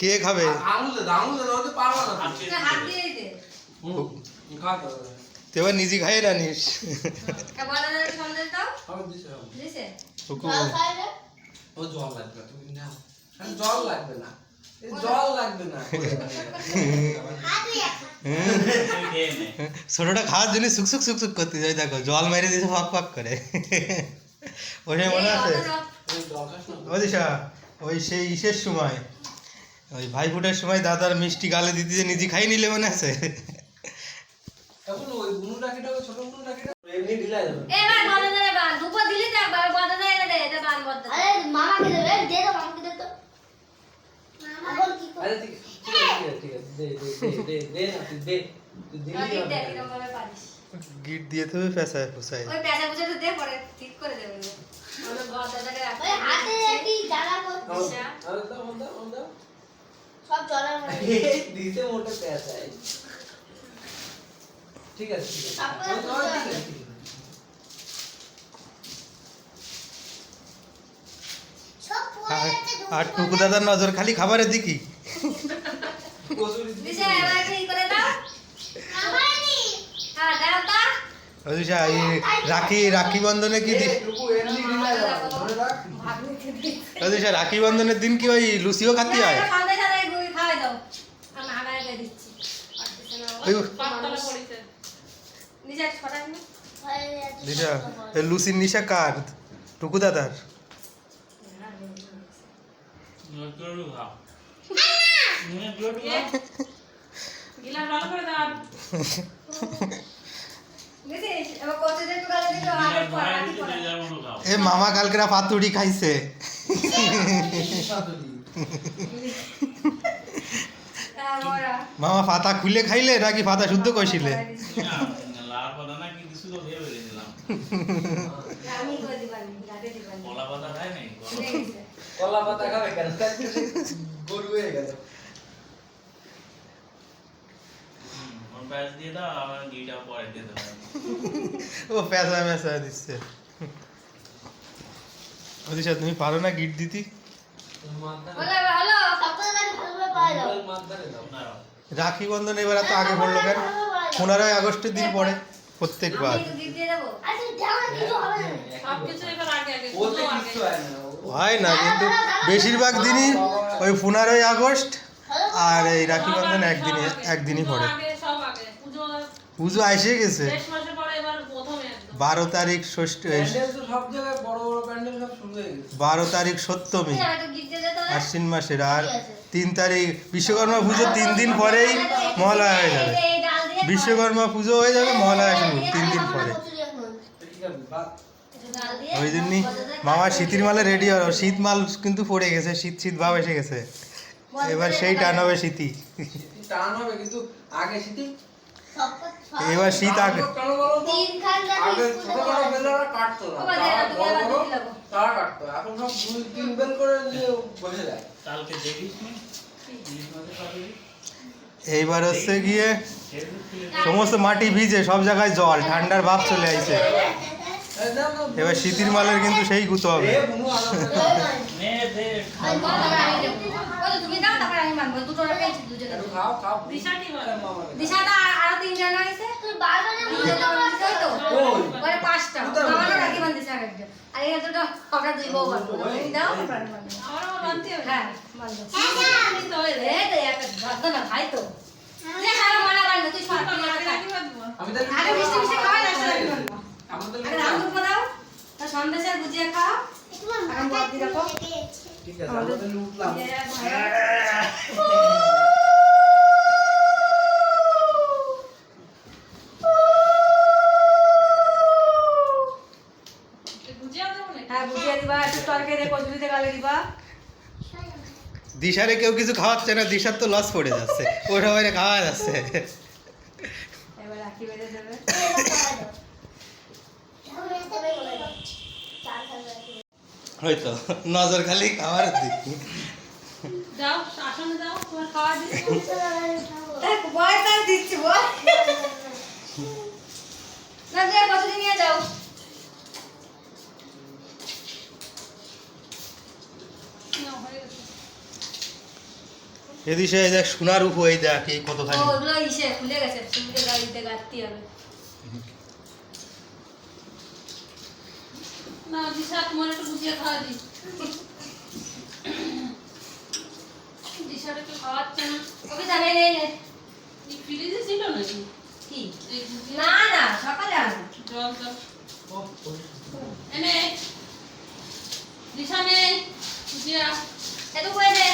কে খাবে? তুই এবার নিজে খাই রানিস জল লাগবে জল না। জল না। ছোটটা খাওয়ার জন্য সুক সুক সুক সুক করতে যাই দেখো জল মেরে দিয়েছে ফাঁক ফাঁক করে। ওই মনে আছে? ওই সেই ইসের সময়। ওই ভাই ফোটার সময় দাদার মিষ্টি গালে দিতে যে নিজে খাই নিলে মনে আছে? গিট দিয়ে তো পেঁচায় পোষায় ওই পেঁচা পুচা তো দে পরে ঠিক করে দেবে। ওই হাতে দাও দাও দাও। সব জলের মধ্যে দিতে মোটে পেঁচা ঠিক আছে ঠিক আছে। ঠিক পড়ে আর- আর টুকু দাদার নজর খালি খাবারের দিকে। হ্যাঁ রাখি রাখি বন্ধনে কি রাখি। বন্ধনের দিন কি ওই লুচিও খাতে হয়? যাচ্ছে দিশা এই লুচির নিশা কার টুকু দাদার এ মামা কালকেরা পাতুড়ি খাইছে মামা পাতা খুলে খাইলে নাকি পাতা শুদ্ধ কইছিলে? হয়ে ও পেঁচা মেঁচা দিচ্ছে। তুমি পারো না গিট দিতি? রাখি বন্ধন এবার এত আগে পড়ল কেন? পনেরোই আগস্টের দিন পড়ে প্রত্যেকবার। আচ্ছা হয় না ও- হয় না কিন্তু বেশিরভাগ দিনই ওই পনেরোই আগস্ট আর এই রাখি বন্ধন একদিনই একদিনই পুজো পড়ে পুজো এসে গেছে। বারো তারিখ ষষ্ঠ এই প্যান্ডেল তো সব জায়গায় বড় বড় প্যান্ডেল সব শুরু হয়ে গেছে। বারো তারিখ সপ্তমী। আশ্বিন মাসের। আর তিন তারিখ বিশ্বকর্মা পুজো তিন দিন পরেই মহালয়া হয়ে যাবে। বিশ্বকর্মা পুজো হয়ে যাবে মহালয়া শুরু তিন দিন পরে। ওই জন্যই মামা শীতের মালে রেডি হলো। শীত মাল কিন্তু পড়ে গেছে শীত শীত ভাব এসে গেছে। এবার সেই টান হবে শীতি টান হবে কিন্তু আগে শীতি এবার শীত আগে। এইবার হচ্ছে গিয়ে সমস্ত মাটি ভিজে সব জায়গায় জল ঠান্ডার ভাব চলে আইছে। এবার শীতের মালের কিন্তু সেই গুতো হবে। তুমি দাও তারপরে আমি মানবো। দুটো দিশা কি বলে? মামাকে দাও। দিশাটা আর- আরও তিনজন হয়েছে তুই দুজন দিছে তো ওই, ওরে পাঁচটা বলছো? রাখি বান্ধিছে আর একটা আর এই দুটো আমরা দুই বউ বানবো তুমি দাও। আমার। হ্যাঁ আমি তো রে। তো একটা ভাত না তো সারা মানা তুই তুই। আমি মিষ্টি মিষ্টি রাখি আমাদের রাম দুধ দাও তা সন্দেশ গুজিয়া খাও এখন বাদ দিয়ে রাখো ঠিক আছে আমাদের উঠলাম এই ভাইয়া। তুই গুজিয়া দেবো নাকি? হ্যাঁ গুজিয়া দিবা একটু তরকারি দিয়ে কচুরি দিয়ে গালে দিবা দিশারে কেউ কিছু খাওয়াচ্ছে না দিশার তো লস পড়ে যাচ্ছে। ওটা বাইরে খাওয়া যাচ্ছে। হয়তো নজর খালি খাওয়ার দিক। যাও আসনে যাও তোমার খাওয়া দিচ্ছি বয় না যাও নাও, হয়ে গেছে। এদিকে এই দেখ সোনার উপ এই দেখ এই ও কতখানি ওগুলো ইসে খুলে গেছে সুমিকে গাড়িতে গাড়তে হবে। না দিশা তোমার একটু বুঝিয়ে খাওয়া দি দিশার একটু খাওয়াচ্ছে না। ওকে জানে নেই নে এই ফ্রিজে ছিল নাকি? কি? না না সকালে আনো জল জল। এনে। দিশা নেই ভুজিয়া এত করে দে